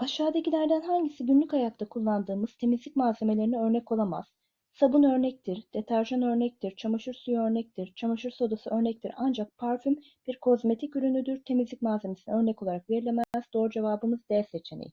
Aşağıdakilerden hangisi günlük hayatta kullandığımız temizlik malzemelerine örnek olamaz? Sabun örnektir, deterjan örnektir, çamaşır suyu örnektir, çamaşır sodası örnektir ancak parfüm bir kozmetik ürünüdür, temizlik malzemesine örnek olarak verilemez. Doğru cevabımız D seçeneği.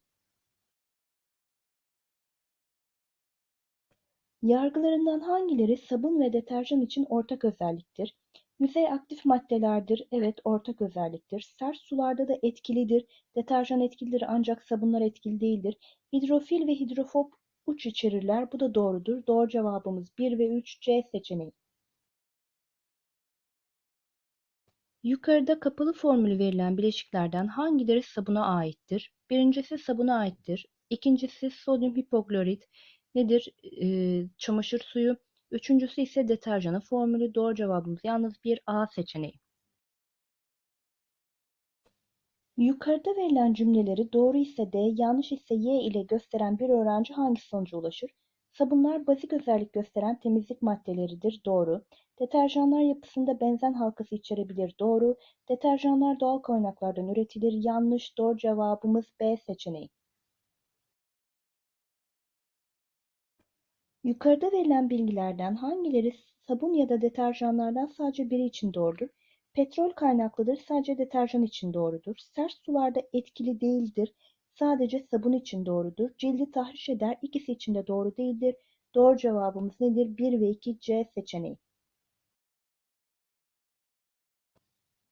Yargılarından hangileri sabun ve deterjan için ortak özelliktir? Yüzey aktif maddelerdir. Evet, ortak özelliktir. Sert sularda da etkilidir. Deterjan etkilidir ancak sabunlar etkili değildir. Hidrofil ve hidrofob uç içerirler. Bu da doğrudur. Doğru cevabımız 1 ve 3 C seçeneği. Yukarıda kapalı formülü verilen bileşiklerden hangileri sabuna aittir? Birincisi sabuna aittir. İkincisi sodyum hipoklorit nedir? Ee, çamaşır suyu. Üçüncüsü ise deterjanın formülü. Doğru cevabımız yalnız bir A seçeneği. Yukarıda verilen cümleleri doğru ise D, yanlış ise Y ile gösteren bir öğrenci hangi sonuca ulaşır? Sabunlar bazik özellik gösteren temizlik maddeleridir. Doğru. Deterjanlar yapısında benzen halkası içerebilir. Doğru. Deterjanlar doğal kaynaklardan üretilir. Yanlış. Doğru cevabımız B seçeneği. Yukarıda verilen bilgilerden hangileri sabun ya da deterjanlardan sadece biri için doğrudur? Petrol kaynaklıdır, sadece deterjan için doğrudur. Sert sularda etkili değildir, sadece sabun için doğrudur. Cildi tahriş eder, ikisi için de doğru değildir. Doğru cevabımız nedir? 1 ve 2 C seçeneği.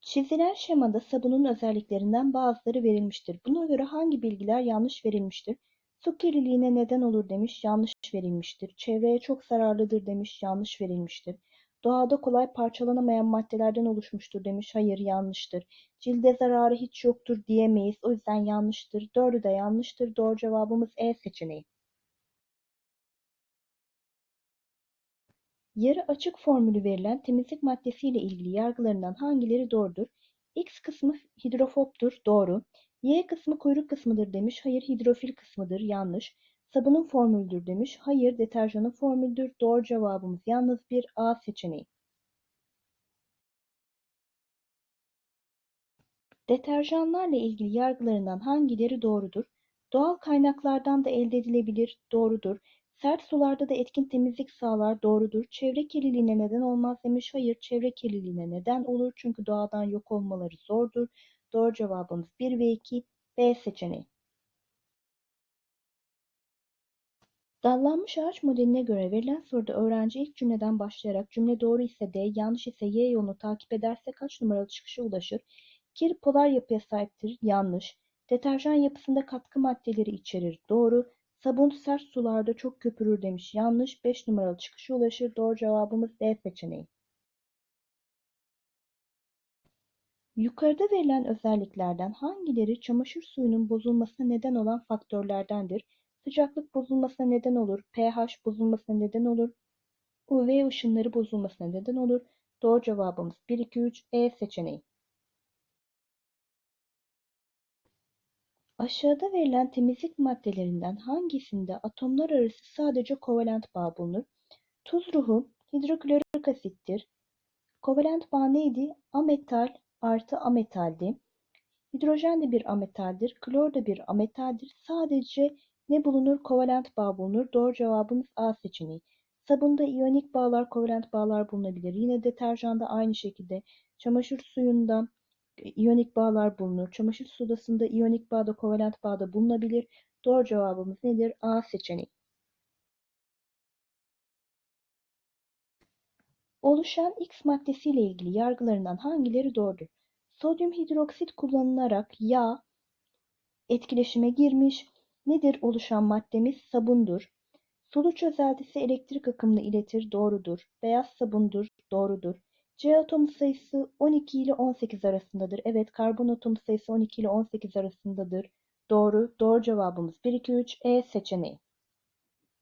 Çizilen şemada sabunun özelliklerinden bazıları verilmiştir. Buna göre hangi bilgiler yanlış verilmiştir? Su kirliliğine neden olur demiş, yanlış verilmiştir. Çevreye çok zararlıdır demiş, yanlış verilmiştir. Doğada kolay parçalanamayan maddelerden oluşmuştur demiş, hayır yanlıştır. Cilde zararı hiç yoktur diyemeyiz, o yüzden yanlıştır. Dördü de yanlıştır, doğru cevabımız E seçeneği. Yarı açık formülü verilen temizlik maddesiyle ilgili yargılarından hangileri doğrudur? X kısmı hidrofobdur, doğru. Y kısmı kuyruk kısmıdır demiş. Hayır hidrofil kısmıdır. Yanlış. Sabunun formülüdür demiş. Hayır deterjanın formülüdür. Doğru cevabımız yalnız bir A seçeneği. Deterjanlarla ilgili yargılarından hangileri doğrudur? Doğal kaynaklardan da elde edilebilir. Doğrudur. Sert sularda da etkin temizlik sağlar. Doğrudur. Çevre kirliliğine neden olmaz demiş. Hayır çevre kirliliğine neden olur. Çünkü doğadan yok olmaları zordur. Doğru cevabımız 1 ve 2 B seçeneği. Dallanmış ağaç modeline göre verilen soruda öğrenci ilk cümleden başlayarak cümle doğru ise D, yanlış ise Y yolunu takip ederse kaç numaralı çıkışa ulaşır? Kir polar yapıya sahiptir. Yanlış. Deterjan yapısında katkı maddeleri içerir. Doğru. Sabun sert sularda çok köpürür demiş. Yanlış. 5 numaralı çıkışa ulaşır. Doğru cevabımız D seçeneği. Yukarıda verilen özelliklerden hangileri çamaşır suyunun bozulmasına neden olan faktörlerdendir? Sıcaklık bozulmasına neden olur, pH bozulmasına neden olur, UV ışınları bozulmasına neden olur. Doğru cevabımız 1, 2, 3 E seçeneği. Aşağıda verilen temizlik maddelerinden hangisinde atomlar arası sadece kovalent bağ bulunur? Tuz ruhu hidroklorik asittir. Kovalent bağ neydi? Ametal artı ametaldi. Hidrojen de bir ametaldir. Klor da bir ametaldir. Sadece ne bulunur? Kovalent bağ bulunur. Doğru cevabımız A seçeneği. Sabunda iyonik bağlar, kovalent bağlar bulunabilir. Yine deterjanda aynı şekilde. Çamaşır suyunda iyonik bağlar bulunur. Çamaşır sodasında iyonik bağda, kovalent bağda bulunabilir. Doğru cevabımız nedir? A seçeneği. Oluşan X maddesiyle ilgili yargılarından hangileri doğrudur? Sodyum hidroksit kullanılarak yağ etkileşime girmiş. Nedir oluşan maddemiz? Sabundur. Sulu çözeltisi elektrik akımını iletir. Doğrudur. Beyaz sabundur. Doğrudur. C atomu sayısı 12 ile 18 arasındadır. Evet karbon atomu sayısı 12 ile 18 arasındadır. Doğru. Doğru cevabımız 1, 2, 3 E seçeneği.